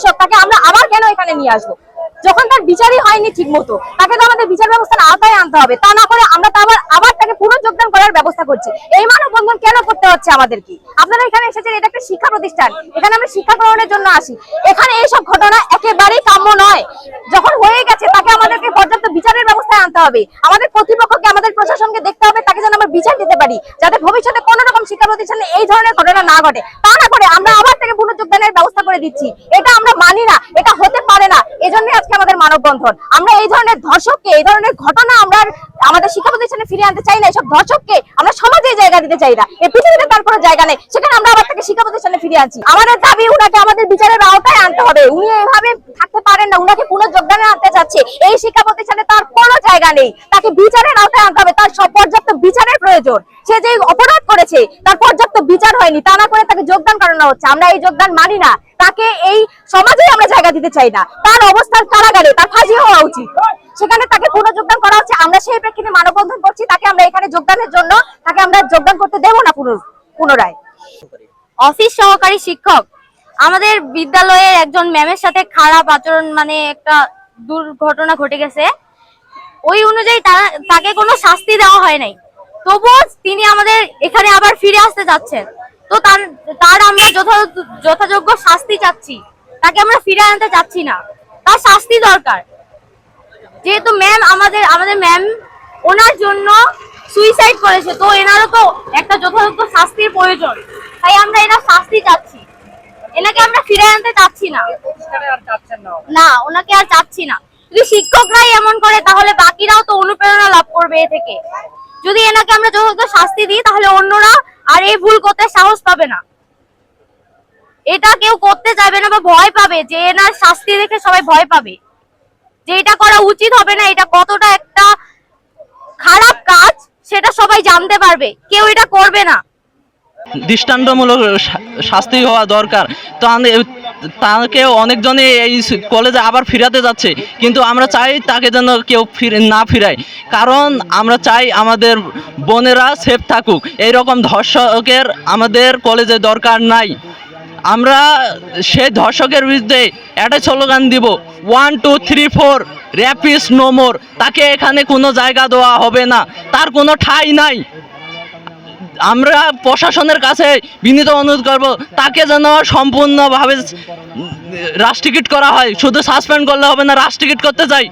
ধর্ষক তাকে আমরা আবার কেন এখানে নিয়ে আসব? যখন তার বিচারই হয়নি ঠিক মতো তাকে তো আমাদের বিচার ব্যবস্থার আওতায় আনতে হবে। তা না করে আমরা তো আবার আবার তাকে পুনর্যোগদান করার ব্যবস্থা করছি। এই মানব বন্ধন কেন করতে হচ্ছে আমাদেরকে? আপনারা এখানে এসেছেন, এটা একটা শিক্ষা প্রতিষ্ঠান। এখানে আমরা শিক্ষা গ্রহণের জন্য আসি। এখানে এইসব ঘটনা একেবারেই কাম্য নয় যখন হয়ে গেছে তাকে আমাদেরকে পর্যাপ্ত বিচারের ব্যবস্থায় আনতে হবে। আমাদের কর্তৃপক্ষকে আমাদের প্রশাসনকে দেখতে হবে, তাকে যেন আমরা বিচার দিতে পারি, যাতে ভবিষ্যতে কোনো রকম শিক্ষা প্রতিষ্ঠানে এই ধরনের ঘটনা না ঘটে। তা না করে আমরা আবার তাকে পুনর্যোগদানের ব্যবস্থা করে দিচ্ছি। এটা আমরা মানি না, এটা হতে পারে না। এজন্যই আজকে আমাদের মানববন্ধন। আমরা এই ধরনের ধর্ষককে, এই ধরনের ঘটনা আমরা আমাদের শিক্ষা প্রতিষ্ঠানে ফিরিয়ে আনতে চাই না। এসব ধর্ষককে আমরা সমাজে জায়গা দিতে চাই না। এই পৃথিবীতে তার কোনো জায়গা নেই। সেখানে আমরা আবার তাকে শিক্ষা প্রতিষ্ঠানে ফিরিয়ে আনছি আমাদের দাবি, উনাকে আমাদের বিচারের আওতায় আনতে হবে। উনি এভাবে থাকতে পারেন না, উনাকে পুনর্যোগদানে আনতে চাচ্ছে এই শিক্ষা প্রতিষ্ঠানে তার কোনো জায়গা নেই। তাকে বিচারের আওতায় আনতে হবে। তার সব পর্যাপ্ত বিচারের প্রয়োজন। সে যে অপরাধ করেছে, তার পর্যাপ্ত বিচার হয়নি। তা না করে তাকে যোগদান করানো হচ্ছে। আমরা এই যোগদান মানি না। তাকে এই সমাজে আমরা জায়গা দিতে চাই না। তার অবস্থান কারাগারে, তার ফাঁসি হওয়া উচিত। সেখানে তাকে পুনর্যোগদান করা হচ্ছে। আমরা সেই প্রেক্ষিতে মানববন্ধন করছি। তাকে আমরা এখানে যোগদানের জন্য, তাকে আমরা যোগদান করতে দেবো না পুনর- পুনরায়। অফিস সহকারী শিক্ষক। আমাদের বিদ্যালয়ের একজন ম্যামের সাথে খারাপ আচরণ মানে একটা দুর্ঘটনা ঘটে গেছে। ওই অনুযায়ী তাকে কোনো শাস্তি দেওয়া হয় নাই। তবুও তিনি আমাদের এখানে আবার ফিরে আসতে যাচ্ছেন তো তার তার আমরা যথা- যথাযোগ্য শাস্তি চাচ্ছি। তাকে আমরা ফিরে আনতে চাচ্ছি না। তার শাস্তি দরকার। যেহেতু ম্যাম আমাদের আমাদের ম্যাম ওনার জন্য সুইসাইড করেছে, তো এনারও তো একটা যথাযথ শাস্তির প্রয়োজন। তাই আমরা এনার শাস্তি চাচ্ছি। এনাকে আমরা ফিরে আনতে চাচ্ছি না। না ওনাকে আর চাচ্ছি না। যদি শিক্ষকরাই এমন করে তাহলে বাকিরাও তো অনুপ্রেরণা লাভ করবে এ থেকে। যদি এনাকে আমরা যথাযথ শাস্তি দিই তাহলে অন্যরা আর এই ভুল করতে সাহস পাবে না। এটা কেউ করতে চাইবে না বা ভয় পাবে যে এনার শাস্তি দেখে সবাই ভয় পাবে। যে এটা করা উচিত হবে না এটা কতটা একটা খারাপ কাজ সেটা সবাই জানতে পারবে। কেউ এটা করবে না। দৃষ্টান্তমূলক শাস্তি হওয়া দরকার। তো তাকে অনেকজনই এই কলেজে আবার ফিরাতে যাচ্ছে। কিন্তু আমরা চাই তাকে যেন কেউ ফিরে, না ফিরায়। কারণ আমরা চাই আমাদের বোনেরা সেফ থাকুক। এই রকম ধর্ষকের আমাদের কলেজে দরকার নাই। আমরা সেই ধর্ষকের বিরুদ্ধে একটা স্লোগান দিব one two three four rapists no more তাকে এখানে কোনো জায়গা দেওয়া হবে না। তার কোনো ঠাঁই নাই। আমরা প্রশাসনের কাছে বিনীত অনুরোধ করব, তাকে যেন সম্পূর্ণভাবে রাশ টিকিট করা হয়। শুধু সাসপেন্ড করলে হবে না রাশ টিকিট করতে চাই।